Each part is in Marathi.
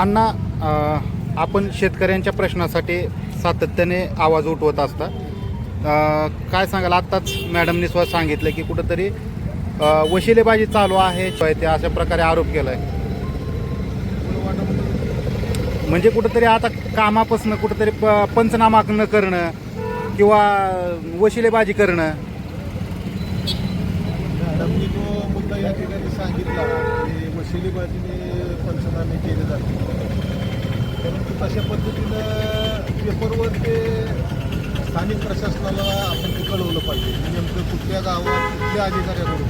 अण्णा आपण शेतकऱ्यांच्या प्रश्नासाठी सातत्याने आवाज उठवत असता. काय सांगाल? आत्ताच मॅडमनी स्वतः सांगितलं की कुठंतरी वशिलेबाजी चालू आहे ते अशा प्रकारे आरोप केला आहे म्हणजे कुठंतरी आता कामापासून कुठंतरी प पंचनामा न करणं किंवा वशिलेबाजी करणं. मॅडमनी या ठिकाणी सांगितला की वशिलेबाजीने पंचनामे केले जाते परंतु तशा पद्धतीनं पेपरवर ते स्थानिक प्रशासनाला आपण ते कळवलं पाहिजे. म्हणजे नेमकं कुठल्या गावात कुठल्या अधिकाऱ्याकडून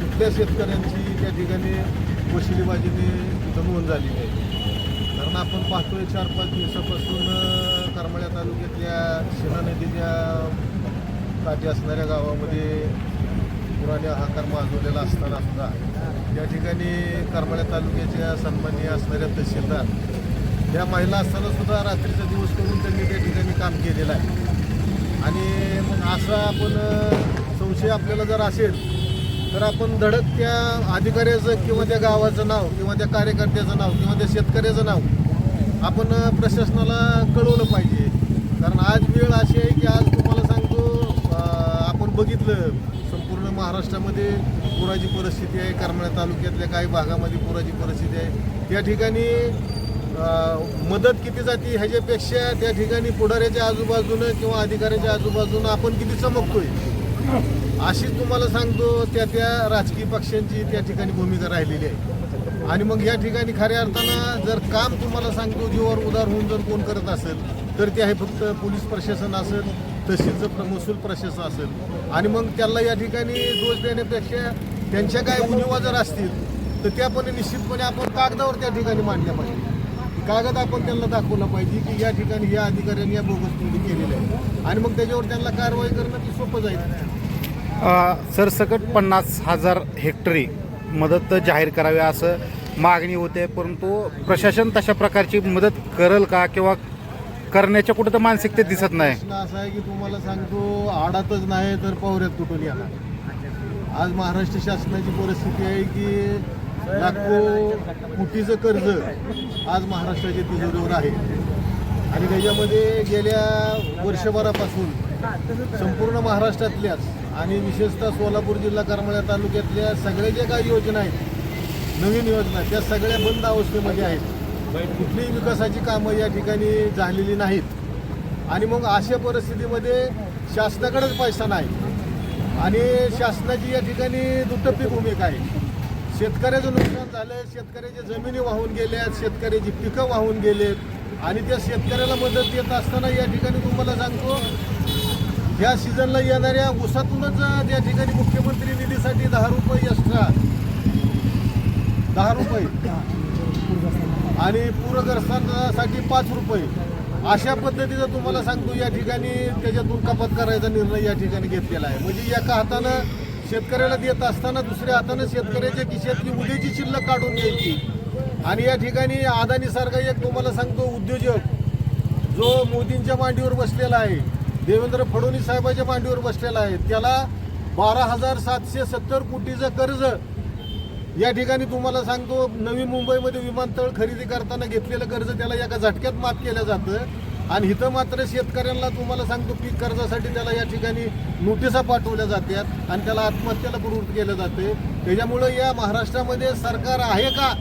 कुठल्या शेतकऱ्यांची त्या ठिकाणी वशिलीबाजीने जमवून झाली आहे. कारण आपण पाहतोय चार पाच दिवसापासून करमाळ्या तालुक्यातल्या शिना नदीच्या काठी असणाऱ्या गावामध्ये पुराने हाकार माजवलेला असताना सुद्धा या ठिकाणी करमाळ्या तालुक्याच्या सन्माननीय असणाऱ्या तहसीलदार या महिला असताना सुद्धा रात्रीचा दिवस करून त्यांनी त्या ठिकाणी काम केलेलं आहे. आणि मग असा आपण संशय आपल्याला जर असेल तर आपण धडक त्या अधिकाऱ्याचं किंवा त्या गावाचं नाव किंवा त्या कार्यकर्त्याचं नाव किंवा त्या शेतकऱ्याचं नाव आपण प्रशासनाला कळवलं पाहिजे. कारण आज वेळ अशी आहे की आज तुम्हाला सांगतो अं, आपण बघितलं संपूर्ण महाराष्ट्रामध्ये पुराची परिस्थिती आहे. करमाळ्या तालुक्यातल्या काही भागामध्ये पुराची परिस्थिती आहे. त्या ठिकाणी मदत किती जाती ह्याच्यापेक्षा त्या ठिकाणी पुढाऱ्याच्या आजूबाजूनं किंवा अधिकाऱ्याच्या आजूबाजूनं आपण किती चमकतोय? अशीच तुम्हाला सांगतो त्या त्या राजकीय पक्षांची त्या ठिकाणी भूमिका राहिलेली आहे. आणि मग या ठिकाणी खऱ्या अर्थानं जर काम तुम्हाला सांगतो जीवावर उदार होऊन जर कोण करत असेल तर ते आहे फक्त पोलीस प्रशासन असेल तहसीलचं महसूल प्रशासन असेल. आणि मग त्याला या ठिकाणी दोष देण्यापेक्षा त्यांच्या काय उणिवा जर असतील तर त्या पण निश्चितपणे आपण कागदावर त्या ठिकाणी मांडल्या पाहिजे. कागद आपण त्यांना दाखवला पाहिजे की या ठिकाणी या अधिकाऱ्यांनी या बोगस कृती केलेल्या आहे. आणि मग त्याच्यावर त्यांना कारवाई करणं ती सोपं जाईल. सरसकट पन्नास हजार हेक्टरी मदत जाहीर करावी असं मागणी होते परंतु प्रशासन तशा प्रकारची मदत करेल का किंवा करण्याच्या कुठं तर मानसिकते दिसत नाही? असा आहे की तुम्हाला सांगतो आडातच नाही तर पवऱ्यात तुटून येणार आज महाराष्ट्र शासनाची परिस्थिती आहे की लाखो कोटीचं कर्ज आज महाराष्ट्राच्या तिजोरीवर आहे. आणि त्याच्यामध्ये गेल्या वर्षभरापासून संपूर्ण महाराष्ट्रातल्याच आणि विशेषतः सोलापूर जिल्हा करमाळा तालुक्यातल्या सगळ्या ज्या काही योजना आहेत नवीन योजना त्या सगळ्या बंद अवस्थेमध्ये आहेत. कुठलीही विकासाची कामं या ठिकाणी झालेली नाहीत. आणि मग अशा परिस्थितीमध्ये शासनाकडेच पैसा नाही. आणि शासनाची या ठिकाणी दुटप्पी भूमिका आहे. शेतकऱ्याचं नुकसान झालं शेतकऱ्याच्या जमिनी वाहून गेल्यात शेतकऱ्याची पिकं वाहून गेलेत आणि त्या शेतकऱ्याला मदत देत असताना या ठिकाणी तुम्हाला सांगतो या सीझनला येणाऱ्या ऊसातूनच या ठिकाणी मुख्यमंत्री निधीसाठी दहा रुपये एक्स्ट्रा दहा रुपये. आणि पूरग्रस्तांसाठी पाच रुपये. अशा पद्धतीचं तुम्हाला सांगतो या ठिकाणी त्याच्यातून कपात करायचा निर्णय या ठिकाणी घेतलेला आहे. म्हणजे एका हातानं शेतकऱ्याला देत असताना दुसऱ्या हातानं शेतकऱ्याच्या खिशातली उद्याची शिल्लक काढून घ्यायची. आणि या ठिकाणी अदानीसारखा एक तुम्हाला सांगतो उद्योजक जो मोदींच्या मांडीवर बसलेला आहे देवेंद्र फडणवीस साहेबांच्या मांडीवर बसलेला आहे त्याला बारा हजार सातशे सत्तर कोटीचं कर्ज या ठिकाणी तुम्हाला सांगतो नवी मुंबईमध्ये विमानतळ खरेदी करताना घेतलेलं कर्ज त्याला एका झटक्यात माफ केलं जातं. आणि इथं मात्र शेतकऱ्यांना तुम्हाला सांगतो पीक कर्जासाठी त्याला या ठिकाणी नोटिसा पाठवल्या जातात आणि त्याला आत्महत्येला प्रवृत्त केलं जाते. त्याच्यामुळं या महाराष्ट्रामध्ये सरकार आहे का?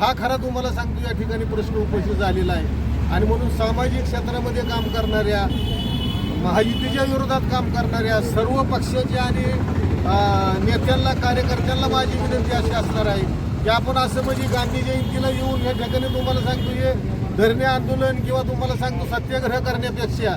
हा खरा तुम्हाला सांगतो या ठिकाणी प्रश्न उपस्थित झालेला आहे. आणि म्हणून सामाजिक क्षेत्रामध्ये काम करणाऱ्या महायुतीच्या विरोधात काम करणाऱ्या सर्व पक्षाच्या आणि नेत्यांना कार्यकर्त्यांना माझी विनंती अशी असणार आहे की आपण असं म्हणजे गांधी जयंतीला येऊन या ठिकाणी तुम्हाला सांगतो हे धरणे आंदोलन किंवा तुम्हाला सांगतो सत्याग्रह करण्यापेक्षा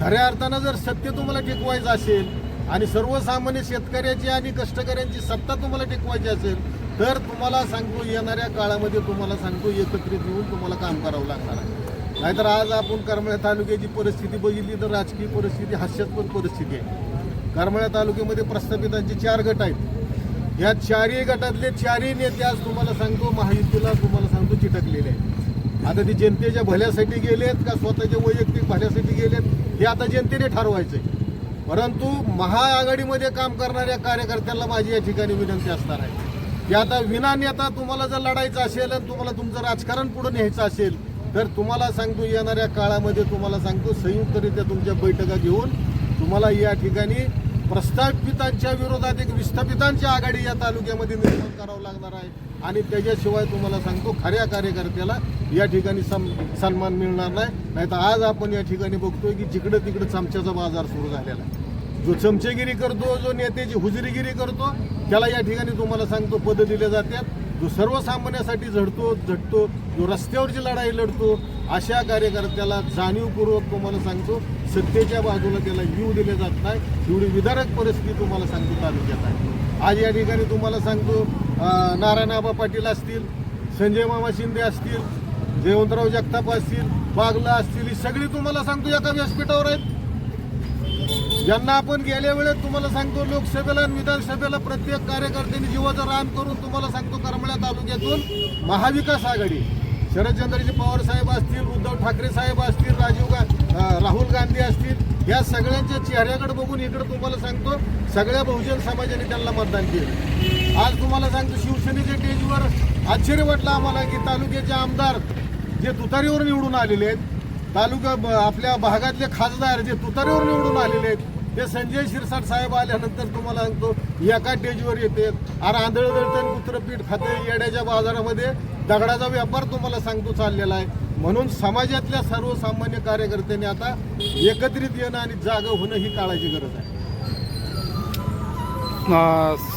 खऱ्या अर्थानं जर सत्य तुम्हाला टिकवायचं असेल आणि सर्वसामान्य शेतकऱ्याची आणि कष्टकऱ्यांची सत्ता तुम्हाला टिकवायची असेल तर तुम्हाला सांगतो येणाऱ्या काळामध्ये तुम्हाला सांगतो एकत्रित येऊन तुम्हाला काम करावं लागणार आहे. नाहीतर आज आपण करमाळ्या तालुक्याची परिस्थिती बघितली तर राजकीय परिस्थिती हास्यास्पद परिस्थिती आहे. करमाळा तालुक्यामध्ये प्रस्थापितांचे चार गट आहेत. या चारही गटातले चारही नेते आज तुम्हाला सांगतो महायुतीला तुम्हाला सांगतो चिटकलेले आहेत. आता ते जनतेच्या भल्यासाठी गेलेत का स्वतःच्या वैयक्तिक भल्यासाठी गेलेत हे आता जनतेने ठरवायचंय. परंतु महाआघाडीमध्ये काम करणाऱ्या कार्यकर्त्यांना माझी या ठिकाणी विनंती असणार आहे. की आता विना नेता तुम्हाला जर लढायचं असेल आणि तुम्हाला तुमचं राजकारण पुढे न्यायचं असेल तर तुम्हाला सांगतो येणाऱ्या काळामध्ये तुम्हाला सांगतो संयुक्तरित्या तुमच्या बैठका घेऊन तुम्हाला या ठिकाणी प्रस्थापितांच्या विरोधात एक विस्थापितांची आघाडी या तालुक्यामध्ये निर्माण करावं लागणार आहे. आणि त्याच्याशिवाय तुम्हाला सांगतो खऱ्या कार्यकर्त्याला या ठिकाणी सन्मान मिळणार नाही. नाहीतर आज आपण या ठिकाणी बघतोय की जिकडं तिकडं चमच्याचा बाजार सुरू झालेला आहे. जो चमचेगिरी करतो जो नेत्याची हुजरीगिरी करतो त्याला या ठिकाणी तुम्हाला सांगतो पद दिले जातात. जो सर्वसामान्यासाठी झडतो झटतो जो रस्त्यावरची लढाई लढतो अशा कार्यकर्त्याला जाणीवपूर्वक तुम्हाला सांगतो सत्तेच्या बाजूला त्याला येऊ दिले जात नाही. एवढी विदारक परिस्थिती तुम्हाला सांगतो तालुक्यात आहे. आज या ठिकाणी तुम्हाला सांगतो नारायणाबा नारायण पाटील असतील संजय मामा शिंदे असतील जयवंतराव जगताप असतील बागला असतील ही सगळी तुम्हाला सांगतो एका व्यासपीठावर आहेत. ज्यांना आपण गेल्या वेळेत तुम्हाला सांगतो लोकसभेला आणि विधानसभेला प्रत्येक कार्यकर्त्यांनी जीवाचं रान करून तुम्हाला सांगतो करमळ्या तालुक्यातून महाविकास आघाडी शरदचंद्रजी पवार साहेब असतील उद्धव ठाकरे साहेब असतील राजीव गा राहुल गांधी असतील या सगळ्यांच्या चेहऱ्याकडे बघून इकडे तुम्हाला सांगतो सगळ्या बहुजन समाजाने त्यांना मतदान केलं. आज तुम्हाला सांगतो शिवसेनेच्या स्टेजवर आश्चर्य वाटलं आम्हाला की तालुक्याचे आमदार जे तुतारीवर निवडून आलेले आहेत तालुका ब- आपल्या भागातले खासदार जे तुतारीवर निवडून आलेले आहेत ते संजय शिरसाट साहेब आल्यानंतर तुम्हाला सांगतो एका डेजवर येते. अरे आंधळ दळतण कुत्र खाते येड्याच्या बाजारामध्ये. दगडाचा व्यापार तुम्हाला सांगतो चाललेला आहे. म्हणून समाजातल्या सर्वसामान्य कार्यकर्त्यांनी आता एकत्रित येणं आणि जागं होणं ही काळाची गरज आहे.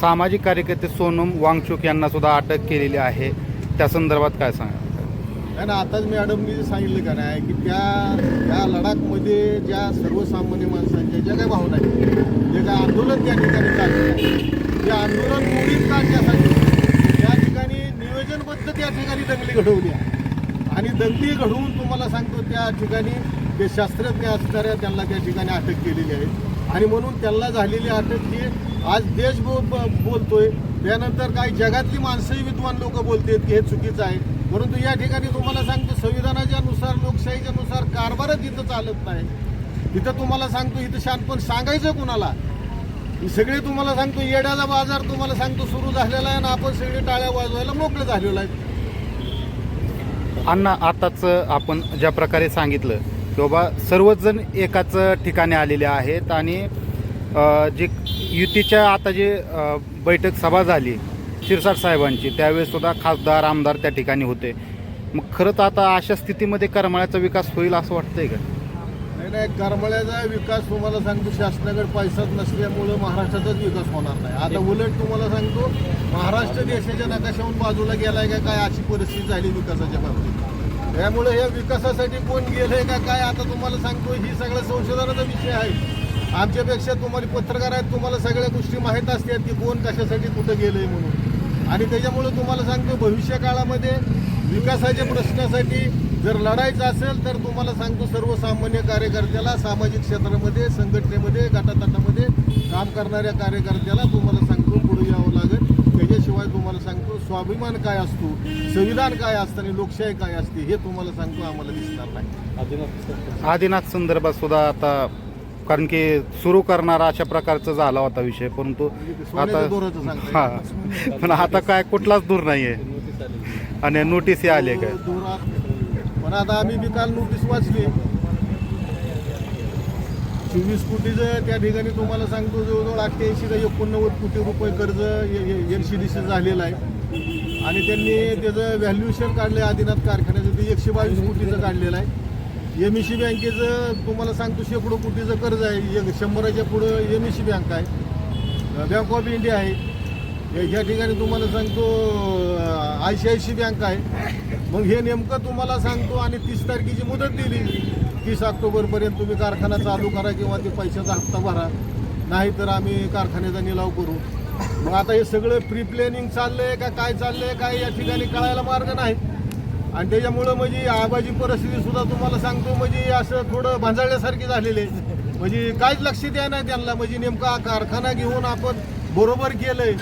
सामाजिक कार्यकर्ते सोनम वांगचुक यांना सुद्धा अटक केलेली आहे. त्या संदर्भात काय सांगा नाही ना आताच मॅडमनी सांगितलं का नाही की त्या त्या लडाखमध्ये ज्या सर्वसामान्य माणसांच्या ज्या काही भावना आहेत जे काय आंदोलन त्या ठिकाणी चाललं आहे ते आंदोलन मोडीत काढण्यासाठी त्या ठिकाणी नियोजनबद्ध त्या ठिकाणी दंगली घडवली आणि दंगली घडवून तुम्हाला सांगतो त्या ठिकाणी जे शास्त्रज्ञ असणाऱ्या त्यांना त्या ठिकाणी अटक केलेली आहे. आणि म्हणून त्यांना झालेली अटक ही आज देश बोलतोय. त्यानंतर काही जगातली माणसंही विद्वान लोक बोलतात की हे चुकीचं आहे. परंतु या ठिकाणी तुम्हाला सांगतो संविधानाच्या नुसार लोकशाहीच्या नुसार कारभारच इथं चालत नाही. इथं तुम्हाला सांगतो इथं शानपण सांगायचं कुणाला? सगळे तुम्हाला सांगतो येड्याचा बाजार तुम्हाला सांगतो सुरू झालेला आहे आणि आपण सगळे टाळ्या वाजवायला मोकळे झालेलो आहे अण्णा आताच आपण ज्या प्रकारे सांगितलं की बाबा सर्वच जण एकाच ठिकाणी आलेले आहेत आणि जे युतीच्या आता जे बैठक सभा झाली शिरसाट साहेबांची त्यावेळेससुद्धा खासदार आमदार त्या ठिकाणी होते. मग खरंच आता अशा स्थितीमध्ये करमाळ्याचा विकास होईल असं वाटतंय का? नाही नाही करमळ्याचा विकास तुम्हाला सांगतो शासनाकडे पैसाच नसल्यामुळं महाराष्ट्राचाच विकास होणार नाही. आता उलट तुम्हाला सांगतो महाराष्ट्र देशाच्या नकाशाहून बाजूला गेलाय का काय अशी परिस्थिती झाली विकासाच्या बाबतीत. त्यामुळे या विकासासाठी कोण गेलंय का काय आता तुम्हाला सांगतो ही सगळं संशोधनाचा विषय आहे. आमच्यापेक्षा तुम्हाला पत्रकार आहेत तुम्हाला सगळ्या गोष्टी माहीत असतात की कोण कशासाठी कुठं गेलंय म्हणून. आणि त्याच्यामुळे तुम्हाला सांगतो भविष्य काळामध्ये विकासाच्या प्रश्नासाठी जर लढायचं असेल तर तुम्हाला सांगतो सर्वसामान्य कार्यकर्त्याला सामाजिक क्षेत्रामध्ये संघटनेमध्ये गटातटामध्ये काम करणाऱ्या कार्यकर्त्याला तुम्हाला सांगतो पुढे यावं लागेल. त्याच्याशिवाय तुम्हाला सांगतो स्वाभिमान काय असतो संविधान काय असतं आणि लोकशाही काय असते हे तुम्हाला सांगतो आम्हाला दिसणार नाही. आदिनाथ संदर्भात सुद्धा आता कारण की सुरू करणारा अशा प्रकारचा झाला होता विषय परंतु सांगता हा. पण आता काय कुठलाच दूर नाहीये. आणि नोटीस आले काय? पण आता आम्ही बी काल नोटीस वाचली. चोवीस कोटीचं त्या ठिकाणी तुम्हाला सांगतो जवळजवळ अठ्ठ्याऐंशी का एकोणनव्वद कोटी रुपये कर्ज एल सी डी सी झालेलं आहे. आणि त्यांनी त्याचं व्हॅल्युएशन काढलं आहे आदिनाथ कारखान्याचं ते एकशे बावीस कोटीचं काढलेलं आहे. एम सी बँकेचं तुम्हाला सांगतो शेकडो कोटीचं कर्ज आहे. एक शंभराच्या पुढं एम सी बँक आहे. बँक ऑफ इंडिया आहे. या- ठिकाणी तुम्हाला सांगतो I C I C bank आहे. मग हे नेमकं तुम्हाला सांगतो आणि तीस तारखेची मुदत दिली. तीस ऑक्टोबरपर्यंत तुम्ही कारखाना चालू करा किंवा ते पैशाचा हप्ता भरा. नाही तर आम्ही कारखान्याचा निलाव करू. मग आता हे सगळं प्री प्लॅनिंग चाललंय का काय चाललंय काय या ठिकाणी कळायला मार्ग नाही. आणि त्याच्यामुळं म्हणजे आबाजी परिस्थिती सुद्धा तुम्हाला सांगतो म्हणजे असं थोडं भांजाळल्यासारखी झालेली आहे. म्हणजे काहीच लक्ष द्या नाही त्यांना. म्हणजे नेमका कारखाना घेऊन आपण बरोबर केलंय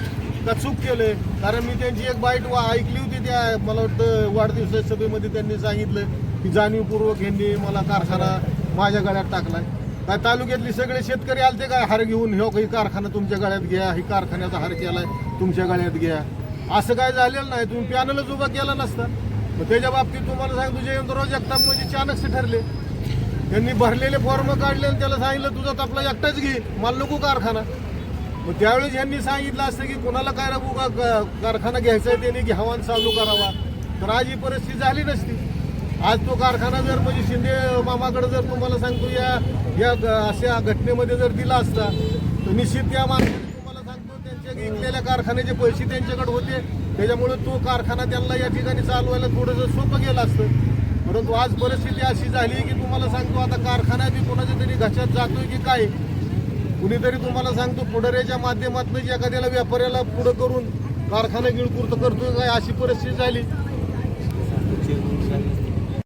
का चूक केलंय? कारण मी त्यांची एक बाईट वा ऐकली होती त्या मला वाटतं वाढदिवसाच्या सभेमध्ये त्यांनी सांगितलं की जाणीवपूर्वक यांनी मला कारखाना माझ्या गळ्यात टाकलाय. काय तालुक्यातले सगळे शेतकरी आलते काय हार घेऊन हो काही कारखाना तुमच्या गळ्यात घ्या ही कारखान्याचा हार केलाय तुमच्या गळ्यात घ्या. असं काय झालेलं नाही. तुम्ही पॅनलच उभा केला नसता. मग त्याच्या बाबतीत तुम्हाला सांगतो जयंतराव जगताप म्हणजे चाणक्य ठरले. त्यांनी भरलेले फॉर्म काढले आणि त्याला सांगितलं तुझा तपला एकटाच घे मला नको कारखाना. मग त्यावेळेस यांनी सांगितलं असतं की कोणाला काय नको का कारखाना घ्यायचा आहे त्यांनी घ्यावा आणि चालू करावा. तर आज ही परिस्थिती झाली नसती. आज तो कारखाना जर म्हणजे शिंदे मामाकडे जर तुम्हाला सांगतो या या अशा घटनेमध्ये जर दिला असता तर निश्चित या माणसाने असलेल्या कारखान्याचे पैसे त्यांच्याकडे होते. त्याच्यामुळे तो कारखाना त्यांना या ठिकाणी चालवायला थोडंसं सोपं गेलं असतं. परंतु आज परिस्थिती अशी झाली की तुम्हाला सांगतो आता कारखाना बी कोणाच्या तरी घशात जातोय की काय? कुणीतरी तुम्हाला सांगतो पुढाऱ्याच्या माध्यमातून एखाद्याला व्यापाऱ्याला पुढं करून कारखाना गिळपूर्त करतोय काय अशी परिस्थिती झाली.